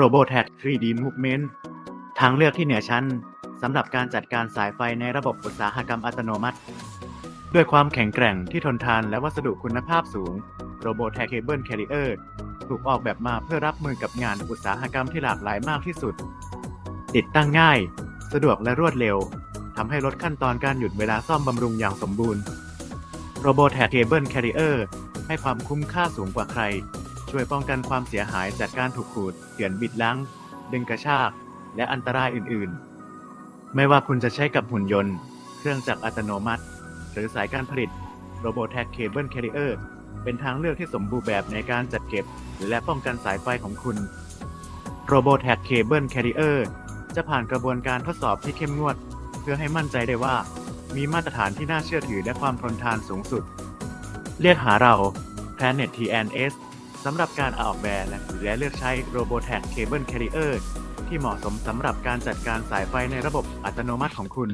Robotech 3D Movement ทางเลือกที่เหนือชั้นสำหรับการจัดการสายไฟในระบบอุตสาหกรรมอัตโนมัติ ด้วยความแข็งแกร่งที่ทนทานและวัสดุคุณภาพสูง Robotech Cable Carrier ถูกออกแบบมาเพื่อรับมือกับงานอุตสาหกรรมที่หลากหลายมากที่สุด ติดตั้งง่าย สะดวกและรวดเร็วทำให้ลดขั้นตอนการหยุดเวลาซ่อมบำรุงอย่างสมบูรณ์ Robotech Cable Carrier ให้ความคุ้มค่าสูงกว่าใคร ช่วยป้องกันความเสียหายจากการถูกขูดเกือนบิดลังดึงกระชาก และอันตรายอื่นๆ ไม่ว่าคุณจะใช้กับหุ่นยนต์ เครื่องจักรอัตโนมัติ หรือสายการผลิต Robotech Cable Carrier เป็นทางเลือกที่สมบูรณ์แบบในการจัดเก็บ และป้องกันสายไฟของคุณ Robotech Cable Carrier จะผ่านกระบวนการทดสอบที่เข้มงวด เพื่อให้มั่นใจได้ว่า มีมาตรฐานที่น่าเชื่อถือและความทนทานสูงสุด เรียกหาเรา Planet TNS สำหรับการออกแบบและเลือกใช้ Robotech Cable Carrier ที่เหมาะสมสำหรับการจัดการสายไฟในระบบอัตโนมัติของคุณ